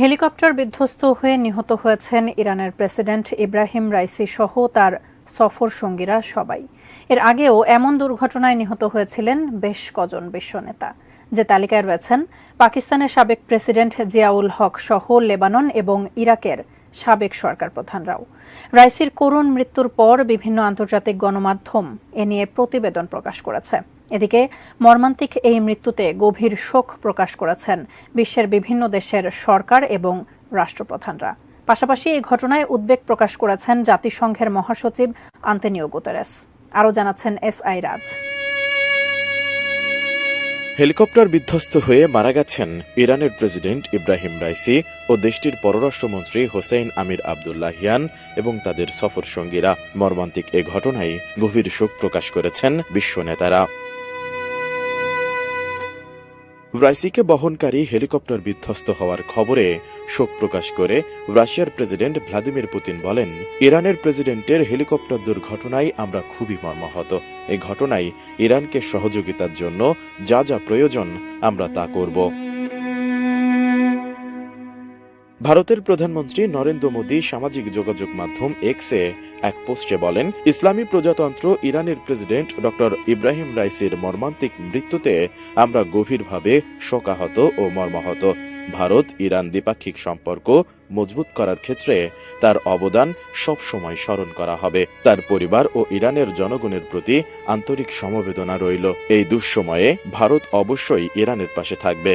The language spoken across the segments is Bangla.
হেলিকপ্টার বিধ্বস্ত হয়ে নিহত হয়েছেন ইরানের প্রেসিডেন্ট ইব্রাহিম রাইসি সহ তার সফর সঙ্গীরা সবাই। এর আগেও এমন দুর্ঘটনায় নিহত হয়েছিলেন বেশ কজন বিশ্বনেতা যে তালিকায় রয়েছেন পাকিস্তানের সাবেক প্রেসিডেন্ট জিয়াউল হক সহ লেবানন এবং ইরাকের সাবেক সরকার প্রধানরাও রাইসির করুণ মৃত্যুর পর বিভিন্ন আন্তর্জাতিক গণমাধ্যম এ নিয়ে প্রতিবেদন প্রকাশ করেছে। এদিকে মর্মান্তিক এই মৃত্যুতে গভীর শোক প্রকাশ করেছেন বিশ্বের বিভিন্ন দেশের সরকার এবং রাষ্ট্রপ্রধানরা। পাশাপাশি এই ঘটনায় উদ্বেগ প্রকাশ করেছেন জাতিসংঘের মহাসচিব আন্তনিও গুতেরেস। আরও জানাচ্ছেন এস আই রাজ। হেলিকপ্টার বিধ্বস্ত হয়ে মারা গেছেন ইরানের প্রেসিডেন্ট ইব্রাহিম রাইসি ও দেশটির পররাষ্ট্রমন্ত্রী হোসেইন আমির আবদুল্লাহিয়ান এবং তাদের সফর সঙ্গীরা মর্মান্তিক এ ঘটনায় গভীর শোক প্রকাশ করেছেন বিশ্ব নেতারা। রাইসিকে বহনকারী হেলিকপ্টার বিধ্বস্ত হওয়ার খবরে শোক প্রকাশ করে রাশিয়ার প্রেসিডেন্ট ভ্লাদিমির পুতিন বলেন, ইরানের প্রেসিডেন্টের হেলিকপ্টার দুর্ঘটনায় আমরা খুবই মর্মাহত। এ ঘটনায় ইরানকে সহযোগিতার জন্য যা যা প্রয়োজন আমরা তা করব। ভারতের প্রধানমন্ত্রী নরেন্দ্র মোদী সামাজিক যোগাযোগ মাধ্যম এক্সে এক পোস্টে বলেন, ইসলামী প্রজাতন্ত্র ইরানের প্রেসিডেন্ট ডক্টর ইব্রাহিম রাইসির মর্মান্তিক মৃত্যুতে আমরা গভীরভাবে শোকাহত ও মর্মাহত। ভারত ইরান দ্বিপাক্ষিক সম্পর্ক মজবুত করার ক্ষেত্রে তার অবদান সবসময় স্মরণ করা হবে। তার পরিবার ও ইরানের জনগণের প্রতি আন্তরিক সমবেদনা রইল। এই দুঃসময়ে ভারত অবশ্যই ইরানের পাশে থাকবে।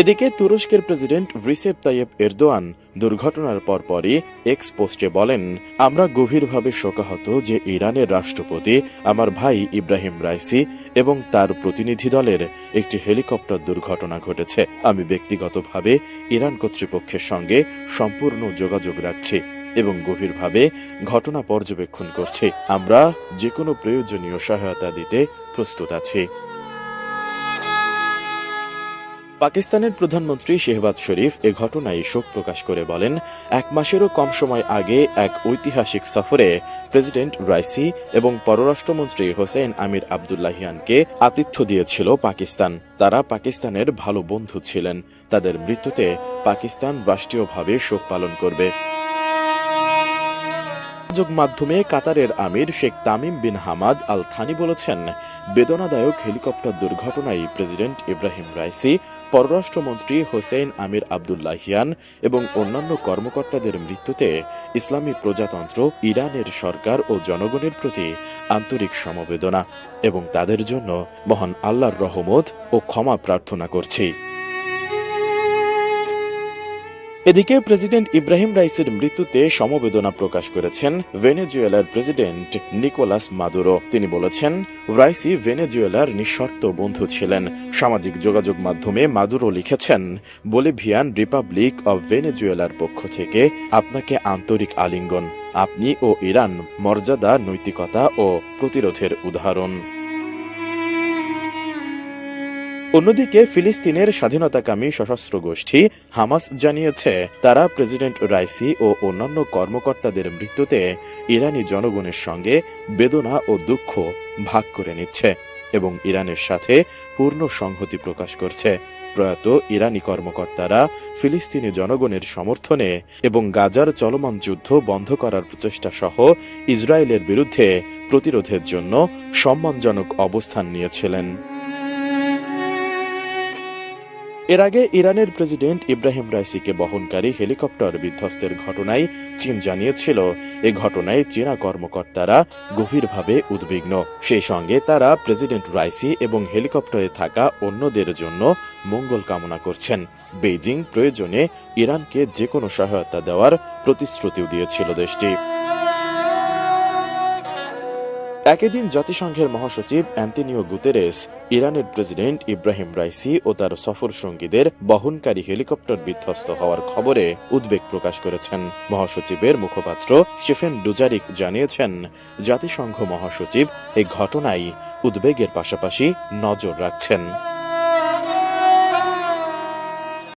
এদিকে তুরস্কের প্রেসিডেন্ট রিসেপ তাইয়েব এরদোয়ান দুর্ঘটনার পরপরই এক্স পোস্টে বলেন, আমরা গভীরভাবে শোকাহত যে ইরানের রাষ্ট্রপতি আমার ভাই ইব্রাহিম রাইসি এবং তার প্রতিনিধি দলের একটি হেলিকপ্টার দুর্ঘটনা ঘটেছে। আমি ব্যক্তিগতভাবে ইরান কর্তৃপক্ষের সঙ্গে সম্পূর্ণ যোগাযোগ রাখছি এবং গভীরভাবে ঘটনা পর্যবেক্ষণ করছি। আমরা যে কোনো প্রয়োজনীয় সহায়তা দিতে প্রস্তুত আছি। পাকিস্তানের প্রধানমন্ত্রী শেহবাজ শরীফ এ ঘটনায় শোক প্রকাশ করে বলেন, এক মাসেরও কম সময় আগে এক ঐতিহাসিক সফরে প্রেসিডেন্ট রাইসি এবং পররাষ্ট্রমন্ত্রী হোসেন আমির আবদুল্লাহিয়ানকে আতিথ্য দিয়েছিল পাকিস্তান। তারা পাকিস্তানের ভালো বন্ধু ছিলেন। তাদের মৃত্যুতে পাকিস্তান রাষ্ট্রীয়ভাবে শোক পালন করবে। যোগ মাধ্যমে কাতারের আমির Sheikh Tamim bin Hamad Al Thani বলেছেন বেদনাদায়ক হেলিকপ্টার দুর্ঘটনায় প্রেসিডেন্ট ইব্রাহিম রাইসি, পররাষ্ট্রমন্ত্রী হোসেন আমির আবদুল্লাহিয়ান এবং অন্যান্য কর্মকর্তাদের মৃত্যুতে ইসলামী প্রজাতন্ত্র, ইরানের সরকার ও জনগণের প্রতি আন্তরিক সমবেদনা এবং তাদের জন্য মহান আল্লাহর রহমত ও ক্ষমা প্রার্থনা করছি। এদিকে প্রেসিডেন্ট ইব্রাহিম রাইসের মৃত্যুতে সমবেদনা প্রকাশ করেছেন ভেনেজুয়েলার প্রেসিডেন্ট নিকোলাস মাদুরো। তিনি বলেছেন, রাইসি ভেনেজুয়েলার নিঃশর্ত বন্ধু ছিলেন। সামাজিক যোগাযোগ মাধ্যমে মাদুরো লিখেছেন, বলিভিয়ান রিপাবলিক অব ভেনেজুয়েলার পক্ষ থেকে আপনাকে আন্তরিক আলিঙ্গন। আপনি ও ইরান মর্যাদা, নৈতিকতা ও প্রতিরোধের উদাহরণ। অন্যদিকে ফিলিস্তিনের স্বাধীনতাকামী সশস্ত্র গোষ্ঠী হামাস জানিয়েছে, তারা প্রেসিডেন্ট রাইসি ও অন্যান্য কর্মকর্তাদের মৃত্যুতে ইরানি জনগণের সঙ্গে বেদনা ও দুঃখ ভাগ করে নিচ্ছে এবং ইরানের সাথে পূর্ণ সংহতি প্রকাশ করছে। প্রয়াত ইরানি কর্মকর্তারা ফিলিস্তিনি জনগণের সমর্থনে এবং গাজার চলমান যুদ্ধ বন্ধ করার প্রচেষ্টা সহ ইসরায়েলের বিরুদ্ধে প্রতিরোধের জন্য সম্মানজনক অবস্থান নিয়েছিলেন। এর আগে ইরানের প্রেসিডেন্ট ইব্রাহিম রাইসিকে বহনকারী হেলিকপ্টার বিধ্বস্তের ঘটনায় চীন জানিয়েছিল। এ ঘটনায় চীনা কর্মকর্তারা গভীরভাবে উদ্বিগ্ন। সেই সঙ্গে তারা প্রেসিডেন্ট রাইসি এবং হেলিকপ্টারে থাকা অন্যদের জন্য মঙ্গল কামনা করছেন। বেইজিং প্রয়োজনে ইরানকে যে কোনো সহায়তা দেওয়ার প্রতিশ্রুতিও দিয়েছিল দেশটি। একই দিন জাতিসংঘের মহাসচিব অ্যান্টনিও গুতেরেস, ইরানের প্রেসিডেন্ট ইব্রাহিম রাইসি ও তার সফর সঙ্গীদের বহনকারী হেলিকপ্টার বিধ্বস্ত হওয়ার খবরে উদ্বেগ প্রকাশ করেছেন। মহাসচিবের মুখপাত্র স্টিফেন ডুজারিক জানিয়েছেন, জাতিসংঘ মহাসচিব এই ঘটনায় উদ্বেগের পাশাপাশি নজর রাখছেন।